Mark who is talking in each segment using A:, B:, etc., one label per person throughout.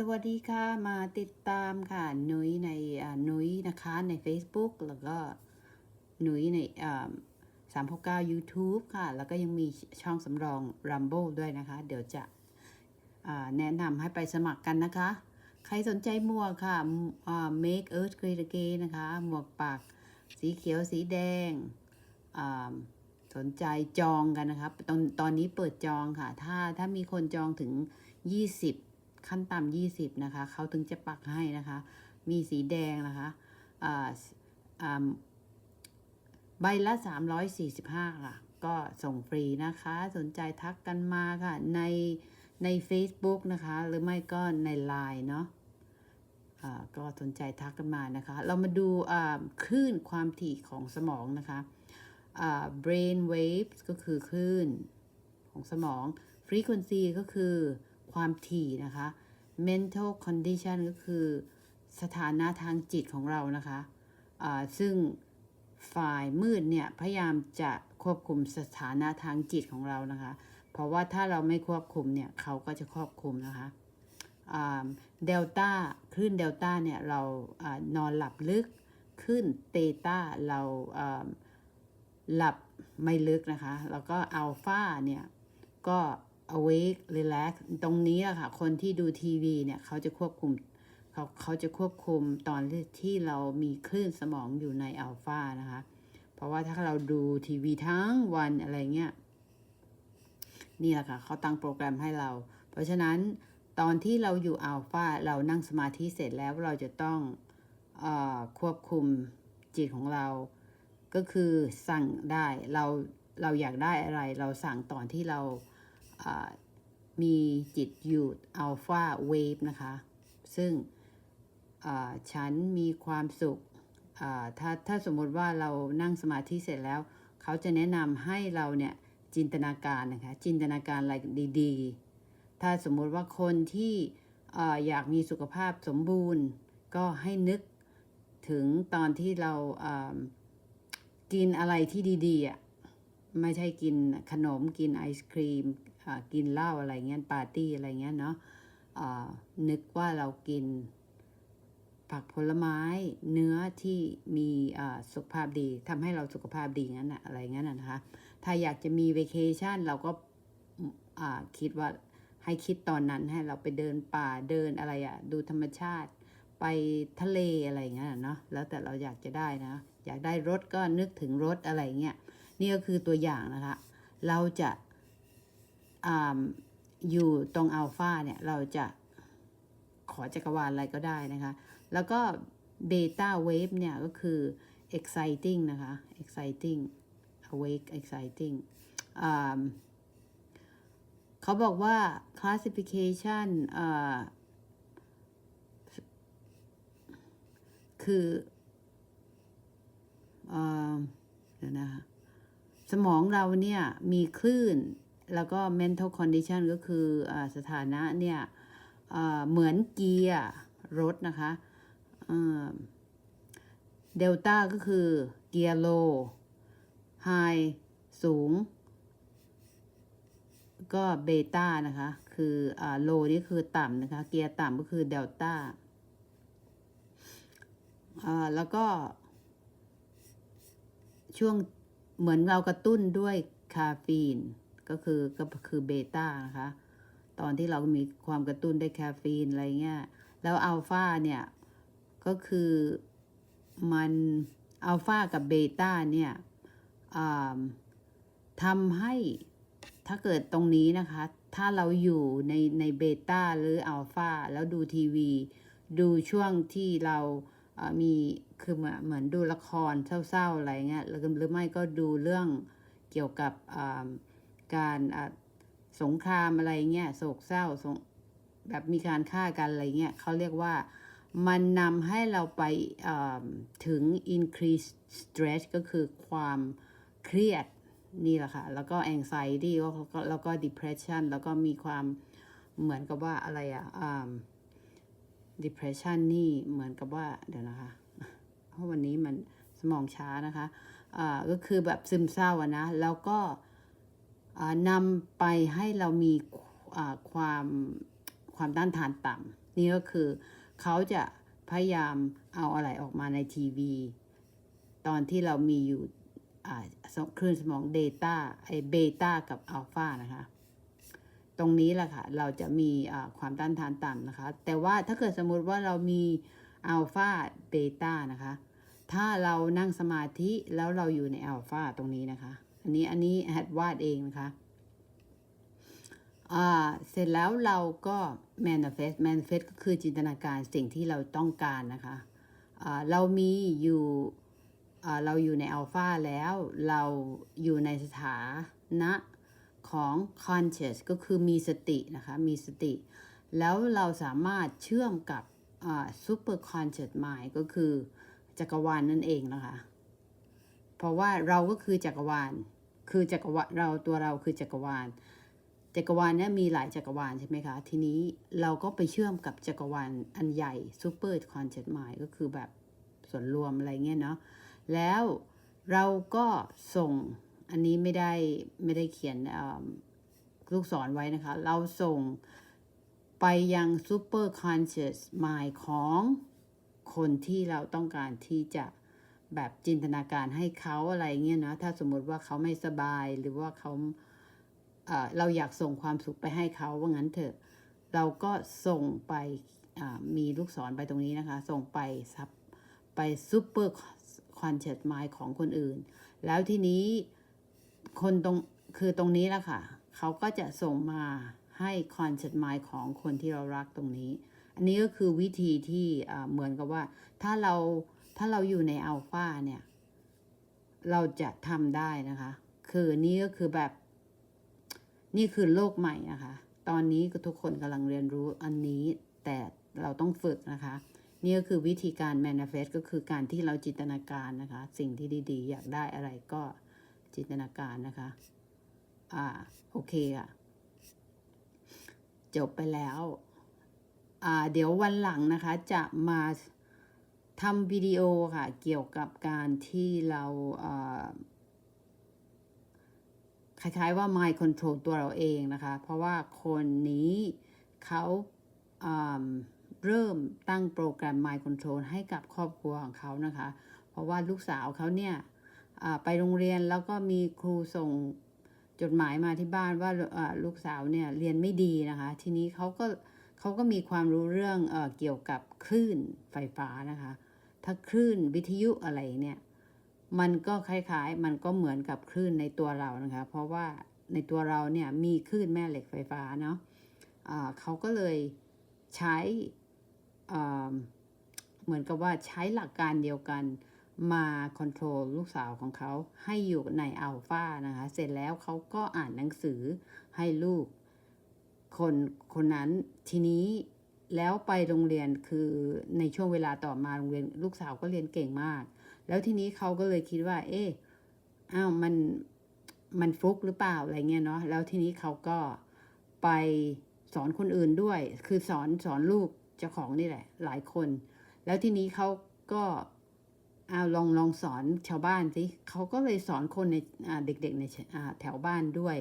A: สวัสดีค่ะ มาติดตามค่ะนุ้ยในนุ้ยนะคะใน Facebook แล้วก็นุ้ยในสามหกเก้า YouTube ค่ะ แล้วก็ยังมีช่องสำรอง Rumble ด้วยนะคะ เดี๋ยวจะแนะนำให้ไปสมัครกันนะคะ ใครสนใจหมวกค่ะ Make Earth Great Again นะคะ หมวกปากสีเขียวสีแดง สนใจจองกันนะครับตอนตอนนี้เปิดจองค่ะ ถ้าถ้ามีคนจองถึง20 ขั้นต่ำ20นะคะ เขาถึงจะปักให้นะคะ มีสีแดงนะคะอ่าอ่าใบละ345ค่ะ ก็ส่งฟรีนะคะ สนใจทักกันมาค่ะ ในใน Facebook นะคะ หรือไม่ก็ใน Line เนาะก็สนใจทักกันมานะคะ เรามาดูคลื่นความถี่ของสมองนะคะ brain waves ก็คือคลื่นของสมอง frequency ก็คือ ความถี่นะคะ mental condition ก็คือสถานะทางจิตของเรานะคะอ่าซึ่งฝ่ายมืดเนี่ยพยายามจะควบคุมสถานะทางจิตของเรานะคะ เพราะว่าถ้าเราไม่ควบคุมเนี่ยเขาก็จะควบคุมนะคะเดลต้าคลื่นเดลต้าเนี่ยเราอานอนหลับลึกขึ้นเตต้าเราหลับไม่ลึกนะคะ แล้วก็อัลฟาเนี่ยก็ awake relax ตรงนี้อะค่ะ คนที่ดูทีวีเนี่ยเขาจะควบคุมเขาเขาจะควบคุมตอนที่เรามีคลื่นสมองอยู่ในอัลฟานะคะ เพราะว่าถ้าเราดูทีวีทั้งวันอะไรเงี้ยนี่แหละค่ะเขาตั้งโปรแกรมให้เรา เพราะฉะนั้นตอนที่เราอยู่อัลฟาเรานั่งสมาธิเสร็จแล้วเราจะต้องอควบคุมจิตของเรา ก็คือสั่งได้เราเราอยากได้อะไร เราสั่งตอนที่เรา มีจิตอยู่อัลฟาเวฟนะคะ ซึ่งฉันมีความสุขถ้าถ้าสมมติว่าเรานั่งสมาธิเสร็จแล้ว เขาจะแนะนำให้เราเนี่ยจินตนาการนะคะ จินตนาการอะไรดีๆ ถ้าสมมติว่าคนที่ออยากมีสุขภาพสมบูรณ์ ก็ให้นึกถึงตอนที่เรากินอะไรที่ดีๆอะไม่ใช่กินขนมกินไอศครีม กินเหล้าอะไรเงี้ยปาร์ตี้อะไรเงี้ยเนาะนึกว่าเรากินผักผลไม้เนื้อที่มีสุขภาพดีทำให้เราสุขภาพดีงั้นอะอะไรงั้นนะคะ ถ้าอยากจะมีเวเคชันเราก็คิดว่าให้คิดตอนนั้นให้เราไปเดินป่าเดินอะไรอะดูธรรมชาติไปทะเลอะไรเงี้ยเนาะแล้วแต่เราอยากจะได้นะ อยากได้รถก็นึกถึงรถอะไรเงี้ยนี่ก็คือตัวอย่างนะคะ เราจะ อยู่ตรงอัลฟาเนี่ยเราจะขอจักรวาลอะไรก็ได้นะคะ แล้วก็เบต้าเวฟเนี่ยก็คือ exciting นะคะ exciting awake exciting เขาบอกว่า classification คือเดี๋ยวนะคะสมองเราเนี่ยมีคลื่น แล้วก็ mental condition ก็คืออสถานะเนี่ยเหมือนเกียร์รถนะคะเดลต้าก็คือเกียร์โลไฮสูง ก็เบต้านะคะ คือโลนี่คือต่ำนะคะ เกียร์ต่ำก็คือเดลต้าแล้วก็ช่วงเหมือนเรากระตุ้นด้วยคาเฟอีน ก็คือก็คือเบต้านะคะ ตอนที่เรามีความกระตุ้นด้วยคาเฟอีนอะไรเงี้ย แล้วอัลฟาเนี่ยก็คือมันอัลฟากับเบต้าเนี่ยทำให้ถ้าเกิดตรงนี้นะคะ ถ้าเราอยู่ในในเบต้าหรืออัลฟาแล้วดูทีวี ดูช่วงที่เรามีคือเหมือนดูละครเศร้าๆอะไรเงี้ยหรือไม่ก็ดูเรื่องเกี่ยวกับ การสงครามอะไรเงี้ยโศกเศร้าแบบมีการฆ่ากันอะไรเงี้ยเขาเรียกว่ามันนำให้เราไปถึง increase stress ก็คือความเครียดนี่แหละค่ะ แล้วก็ anxiety แล้วก็ depression แล้วก็มีความเหมือนกับว่าอะไรอะ depression นี่เหมือนกับว่า เดี๋ยวนะคะ เพราะวันนี้มันสมองช้านะคะะก็คือแบบซึมเศร้าอะนะ แล้วก็ นำไปให้เรามีความความต้านทานต่ำนี่ก็คือเขาจะพยายามเอาอะไรออกมาในทีวี ตอนที่เรามีอยู่คลื่นสมอง Data ไอเบต้ากับอัลฟานะคะ ตรงนี้แหละค่ะ เราจะมีความต้านทานต่ำนะคะ แต่ว่าถ้าเกิดสมมุติว่าเรามีอัลฟาเบต้านะคะ ถ้าเรานั่งสมาธิแล้วเราอยู่ในอัลฟาตรงนี้นะคะ อันนี้อันนี้แฮดวาดเองนะคะอ่าเสร็จแล้วเราก็ manifest manifest ก็คือจินตนาการสิ่งที่เราต้องการนะคะอ่าเรามีอยู่อ่าเราอยู่ในอัลฟาแล้วเราอยู่ในสถานะของ conscious ก็คือมีสตินะคะ มีสติ แล้วเราสามารถเชื่อมกับ super conscious mind ก็คือจักรวาลนนั่นเองนะคะ เพราะว่าเราก็คือจักรวาล คือจักรวาลเราตัวเราคือจักรวาล จักรวาลเนี่ยมีหลายจักรวาลใช่ไหมคะ ทีนี้เราก็ไปเชื่อมกับจักรวาลอันใหญ่ Super Conscious Mind ก็คือแบบส่วนรวมอะไรเงี้ยเนาะแล้วเราก็ส่งอันนี้ไม่ได้ไม่ได้เขียนอ่าลูกศรไว้นะคะ เราส่งไปยัง Super Conscious Mind ของคนที่เราต้องการที่จะ แบบจินตนาการให้เขาอะไรเงี้ยเนาะถ้าสมมติว่าเขาไม่สบายหรือว่าเขาเเราอยากส่งความสุขไปให้เขาว่างั้นเถอะ เราก็ส่งไปมีลูกศรไปตรงนี้นะคะ ส่งไปซับไปซูเปอร์คอนเชิร์ตไมล์ของคนอื่น แล้วทีนี้คนตรงคือตรงนี้แหละค่ะ เขาก็จะส่งมาให้คอนเชิร์ตไมล์ของคนที่เรารักตรงนี้ อันนี้ก็คือวิธีที่เหมือนกับว่าถ้าเรา ถ้าเราอยู่ในอัลฟาเนี่ย เราจะทำได้นะคะ คือนี่ก็คือแบบ นี่คือโลกใหม่นะคะ ตอนนี้ก็ทุกคนกำลังเรียนรู้อันนี้ แต่เราต้องฝึกนะคะ นี่ก็คือวิธีการ manifest ก็คือการที่เราจินตนาการนะคะ สิ่งที่ดีๆ อยากได้อะไรก็จินตนาการนะคะ อ่า โอเคค่ะจบไปแล้ว อ่า เดี๋ยววันหลังนะคะจะมา ทำวิดีโอค่ะ เกี่ยวกับการที่เราคล้ายๆว่า mind control ตัวเราเองนะคะ เพราะว่าคนนี้เขาอ่าเริ่มตั้งโปรแกรม mind control ให้กับครอบครัวของเขานะคะ เพราะว่าลูกสาวเขาเนี่ยไปโรงเรียนแล้วก็มีครูส่งจดหมายมาที่บ้านว่าาลูกสาวเนี่ยเรียนไม่ดีนะคะ ทีนี้เขาก็เขาก็มีความรู้เรื่องเออเกี่ยวกับคลื่นไฟฟ้านะคะ ถ้าคลื่นวิทยุอะไรเนี่ยมันก็คล้ายๆ มันก็เหมือนกับคลื่นในตัวเรานะคะ เพราะว่าในตัวเราเนี่ยมีคลื่นแม่เหล็กไฟฟ้าเนาะะเขาก็เลยใช้เหมือนกับว่าใช้หลักการเดียวกันมาคอนโทรลลูกสาวของเขาให้อยู่ในอัลฟานะคะ เสร็จแล้วเขาก็อ่านหนังสือให้ลูกคนคนนั้นทีนี้ แล้วไปโรงเรียนคือในช่วงเวลาต่อมาโรงเรียนลูกสาวก็เรียนเก่งมาก แล้วทีนี้เขาก็เลยคิดว่า เอ๊ะอ้าวมันมันฟลุกหรือเปล่าอะไรเงี้ยเนาะแล้วทีนี้เขาก็ไปสอนคนอื่นด้วย คือสอนสอนลูกเจ้าของนี่แหละ หลายคน แล้วทีนี้เขาก็เอาลองลองสอนชาวบ้านสิเขาก็เลยสอนคนในเด็กๆในแถวบ้านด้วย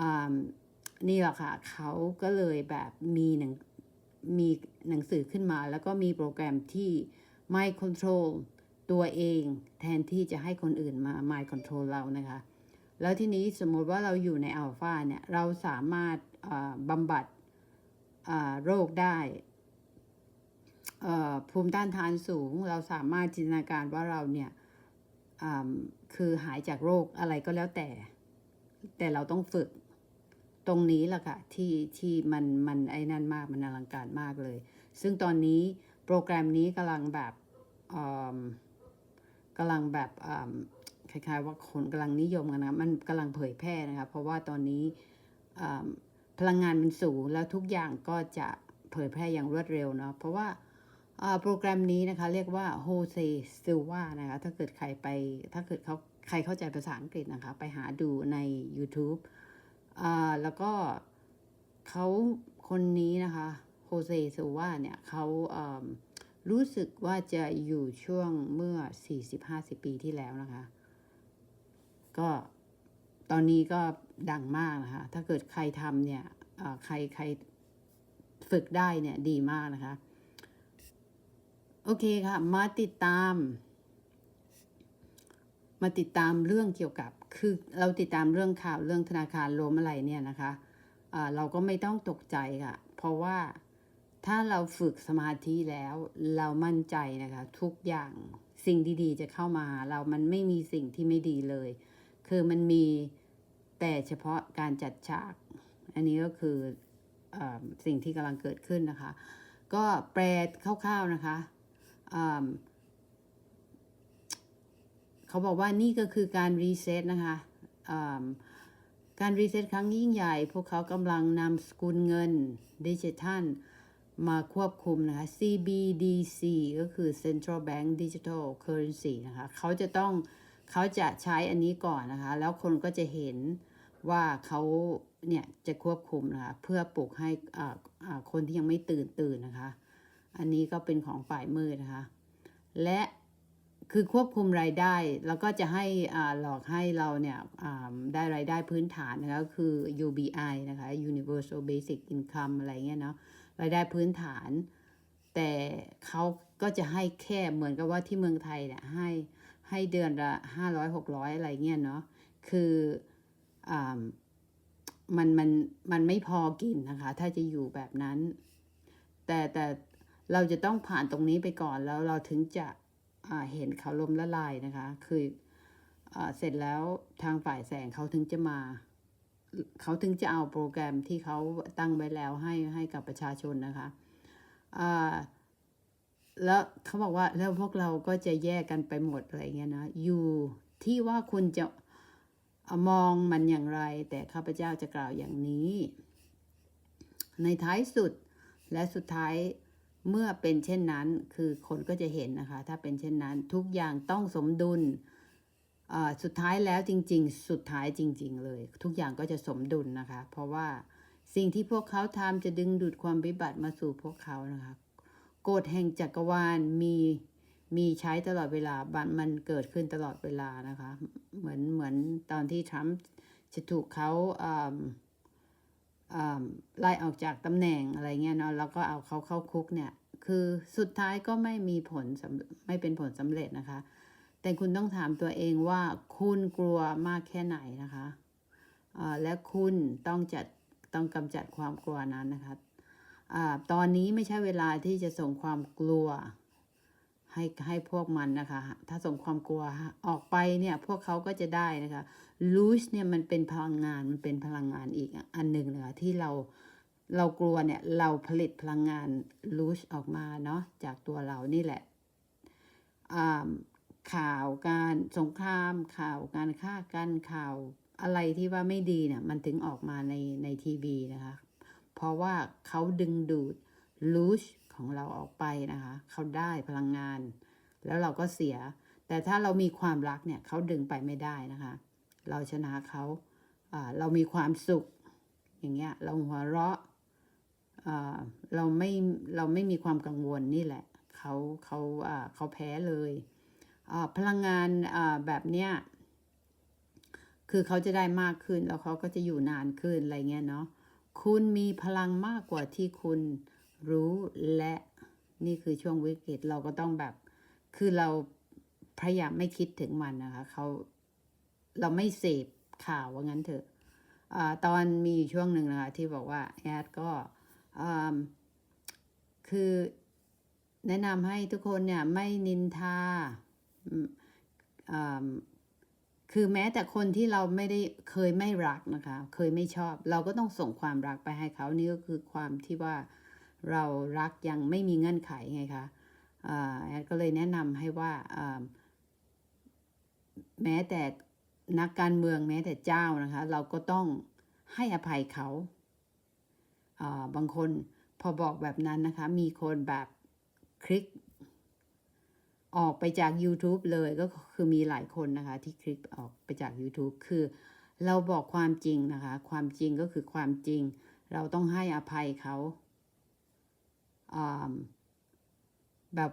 A: อ่านี่แหละค่ะเขาก็เลยแบบมีหนัง มีหนังสือขึ้นมา แล้วก็มีโปรแกรมที่ My Control ตัวเองแทนที่จะให้คนอื่นมา My Control เรานะคะ แล้วทีนี้สมมติว่าเราอยู่ในอัลฟาเนี่ย เราสามารถบำบัดโรคได้ภูมิต้านทานสูง เราสามารถจินตนาการว่าเราเนี่ยคือหายจากโรคอะไรก็แล้วแต่ แต่เราต้องฝึก ตรงนี้แหละค่ะที่ที่มันมันไอ้นั่นมากมันอลังการมากเลย ซึ่งตอนนี้โปรแกรมนี้กำลังแบบกำลังแบบคล้ายๆว่าคนกำลังนิยมกันนะมันกำลังเผยแพร่นะคะเพราะว่าตอนนี้พลังงานมันสูงแล้วทุกอย่างก็จะเผยแพร่อย่างรวดเร็วเนาะเพราะว่าโปรแกรมนี้นะคะเรียกว่าโฮเซซิลวานะคะถ้าเกิดใครไปถ้าเกิดเขาใครเข้าใจภาษาอังกฤษนะคะ ไปหาดูใน YouTube แล้วก็เขาคนนี้นะคะโฮเซซิลวาเนี่ยเขารู้สึกว่าจะอยู่ช่วงเมื่อ 40-50 ปีที่แล้วนะคะ ก็ตอนนี้ก็ดังมากนะคะ ถ้าเกิดใครทำเนี่ยใครใครฝึกได้เนี่ยดีมากนะคะ โอเคค่ะ มาติดตาม มาติดตามเรื่องเกี่ยวกับ คือเราติดตามเรื่องข่าวเรื่องธนาคารล้มอะไรเนี่ยนะคะะเราก็ไม่ต้องตกใจค่ะ เพราะว่าถ้าเราฝึกสมาธิแล้ว เรามั่นใจนะคะ ทุกอย่างสิ่งดีๆ จะเข้ามาหาเรามันไม่มีสิ่งที่ไม่ดีเลย คือมันมีแต่เฉพาะการจัดฉาก อันนี้ก็คืออสิ่งที่กำลังเกิดขึ้นนะคะ ก็แปลคร่าวๆนะคะ เขาบอกว่านี่ก็คือการรีเซ็ตนะคะการรีเซ็ตครั้งยิ่งใหญ่ พวกเขากำลังนำสกุลเงินดิจิทัลมาควบคุมนะคะ CBDC ก็คือ Central Bank Digital Currency นะคะ เขาจะต้องเขาจะใช้อันนี้ก่อนนะคะ แล้วคนก็จะเห็นว่าเขาเนี่ยจะควบคุมนะคะ เพื่อปลุกให้คนที่ยังไม่ตื่นตื่นนะคะ อันนี้ก็เป็นของฝ่ายมืดนะคะ และ คือควบคุมรายได้ แล้วก็จะให้หลอกให้เราเนี่ยได้รายได้พื้นฐานนะคะก็คือ UBI นะคะ Universal Basic Income อะไรเงี้ยเนาะรายได้พื้นฐาน แต่เขาก็จะให้แค่เหมือนกับว่าที่เมืองไทยเนี่ยให้ให้เดือนละห้าร้อยหกร้อยอะไรเงี้ยเนาะคืออมันมันมันไม่พอกินนะคะ ถ้าจะอยู่แบบนั้น แต่แต่เราจะต้องผ่านตรงนี้ไปก่อนแล้วเราถึงจะ เห็นเขาลมละลายนะคะ คืออเสร็จแล้วทางฝ่ายแสงเขาถึงจะมา เขาถึงจะเอาโปรแกรมที่เขาตั้งไว้แล้วให้ให้กับประชาชนนะคะแล้วเขาบอกว่าแล้วพวกเราก็จะแยกกันไปหมดอะไรเงี้ยนะ อยู่ที่ว่าคุณจะมองมันอย่างไร แต่ข้าพเจ้าจะกล่าวอย่างนี้ ในท้ายสุดและสุดท้าย เมื่อเป็นเช่นนั้นคือคนก็จะเห็นนะคะ ถ้าเป็นเช่นนั้นทุกอย่างต้องสมดุลสุดท้ายแล้วจริง ๆ สุดท้ายจริง ๆ เลย ทุกอย่างก็จะสมดุลนะคะ เพราะว่าสิ่งที่พวกเขาทำจะดึงดูดความวิบัติมาสู่พวกเขานะคะกฎแห่งจักรวาลมีมีใช้ตลอดเวลาบันมันเกิดขึ้นตลอดเวลานะคะ เหมือนเหมือนตอนที่ทรัมป์จะถูกเขา ไล่ออกจากตำแหน่งอะไรเงี้ยเนาะแล้วก็เอาเขาเข้าคุกเนี่ย คือสุดท้ายก็ไม่มีผลไม่เป็นผลสำเร็จนะคะ แต่คุณต้องถามตัวเองว่าคุณกลัวมากแค่ไหนนะคะและคุณต้องจัดต้องกำจัดความกลัวนั้นนะคะอตอนนี้ไม่ใช่เวลาที่จะส่งความกลัว ให้ให้พวกมันนะคะ ถ้าส่งความกลัวออกไปเนี่ยพวกเขาก็จะได้นะคะลูชเนี่ยมันเป็นพลังงานมันเป็นพลังงานอีกอันหนึ่งนะคะที่เราเรากลัวเนี่ยเราผลิตพลังงานลูชออกมาเนาะจากตัวเรานี่แหละข่าวการสงคราม ข่าวการฆ่ากันข่าวอะไรที่ว่าไม่ดีเนี่ยมันถึงออกมาในในทีวีนะคะ เพราะว่าเขาดึงดูดลูช ของเราออกไปนะคะ เขาได้พลังงาน แล้วเราก็เสีย แต่ถ้าเรามีความรักเนี่ยเขาดึงไปไม่ได้นะคะ เราชนะเขาเรามีความสุข อย่างเงี้ยเราหัวเราะเราไม่เราไม่มีความกังวลนี่แหละเขาเขาเขาแพ้เลยพลังงานแบบเนี้ยคือเขาจะได้มากขึ้นแล้วเขาก็จะอยู่นานขึ้นอะไรเงี้ยเนาะคุณมีพลังมากกว่าที่คุณ รู้และนี่คือช่วงวิกฤตเราก็ต้องแบบ คือเราพยายามไม่คิดถึงมันนะคะเขาเราไม่เสพข่าวว่างั้นเถอะอตอนมีช่วงหนึ่งนะคะที่บอกว่าแอดก็คือแนะนำให้ทุกคนเนี่ยไม่นินทาคือแม้แต่คนที่เราไม่ได้เคยไม่รักนะคะ เคยไม่ชอบ เราก็ต้องส่งความรักไปให้เขานี่ก็คือความที่ว่า เรารักยังไม่มีเงื่อนไขไงคะแอดก็เลยแนะนำให้ว่าแม้แต่นักการเมืองแม้แต่เจ้านะคะ เราก็ต้องให้อภัยเขาบางคนพอบอกแบบนั้นนะคะ มีคนแบบคลิก ออกไปจาก YouTube เลยก็คือมีหลายคนนะคะ ที่คลิกออกไปจาก YouTube คือเราบอกความจริงนะคะ ความจริงก็คือความจริง เราต้องให้อภัยเขา แบบ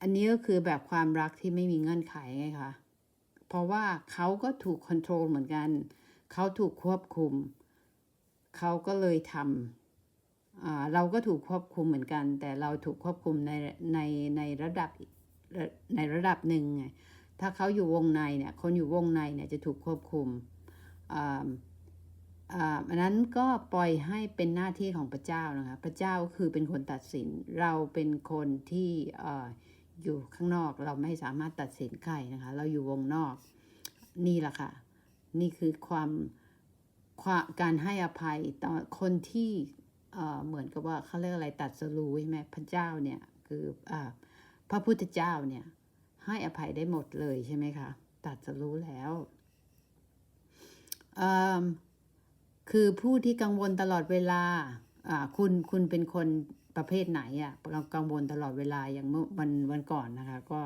A: อันนี้ก็คือแบบความรักที่ไม่มีเงื่อนไขไงคะเพราะว่าเขาก็ถูกคอนโทรลเหมือนกัน เขาถูกควบคุม เขาก็เลยทอ่าเราก็ถูกควบคุมเหมือนกัน แต่เราถูกควบคุมในในในระดับในระดับหนึ่งไงถ้าเขาอยู่วงในเนี่ย คนอยู่วงในเนี่ยจะถูกควบคุมอ่า อันนั้นก็ปล่อยให้เป็นหน้าที่ของพระเจ้านะคะพระเจ้าคือเป็นคนตัดสิน เราเป็นคนที่ออยู่ข้างนอกเราไม่สามารถตัดสินใครนะคะ เราอยู่วงนอกนี่แหละค่ะ นี่คือความความการให้อภัยต่อคนที่เเหมือนกับว่าเขาเรียกอะไรตัดสรู้ใช่ไหมพระเจ้าเนี่ยคืออพระพุทธเจ้าเนี่ยให้อภัยได้หมดเลยใช่ไหมคะตัดสรู้แล้วเอิ่ม คือผู้ที่กังวลตลอดเวลาอ่าคุณคุณเป็นคนประเภทไหนอะ่ะเรากังวลตลอดเวลาอย่างเมื่อวันวันก่อนนะคะ ก็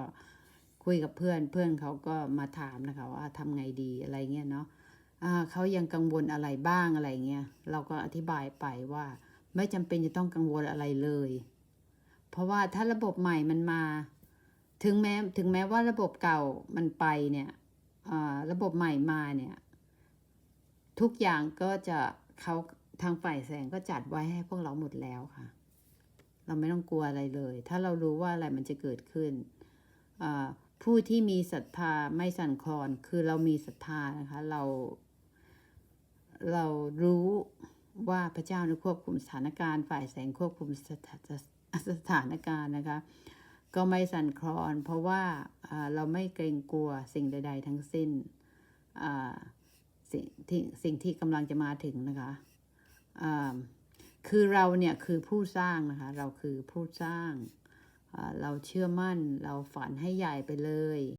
A: คุยกับเพื่อนเพื่อนเขาก็มาถามนะคะว่าทำไงดีอะไรเงี้ยเนาะอ่าเขายังกังวลอะไรบ้างอะไรเงี้ยเราก็อธิบายไปว่า ไม่จำเป็นจะต้องกังวลอะไรเลย เพราะว่าถ้าระบบใหม่มันมา ถึงแม้ถึงแม้ว่าระบบเก่ามันไปเนี่ยอ่าระบบใหม่มาเนี่ย ทุกอย่างก็จะเขาทางฝ่ายแสงก็จัดไว้ให้พวกเราหมดแล้วค่ะ เราไม่ต้องกลัวอะไรเลย ถ้าเรารู้ว่าอะไรมันจะเกิดขึ้น ผู้ที่มีศรัทธาไม่สั่นคลอน คือเรามีศรัทธานะคะ เรา เรารู้ว่าพระเจ้าควบคุมสถานการณ์ ฝ่ายแสงควบคุมสถาสถานการณ์นะคะ ก็ไม่สั่นคลอน เพราะว่าอ่าเราไม่เกรงกลัวสิ่งใด ๆ ทั้งสิ้นอ่า สิ่งที่สิ่งที่กำลังจะมาถึงนะคะคือเราเนี่ยคือผู้สร้างนะคะ เราคือผู้สร้าง เราเชื่อมั่น เราฝันให้ใหญ่ไปเลย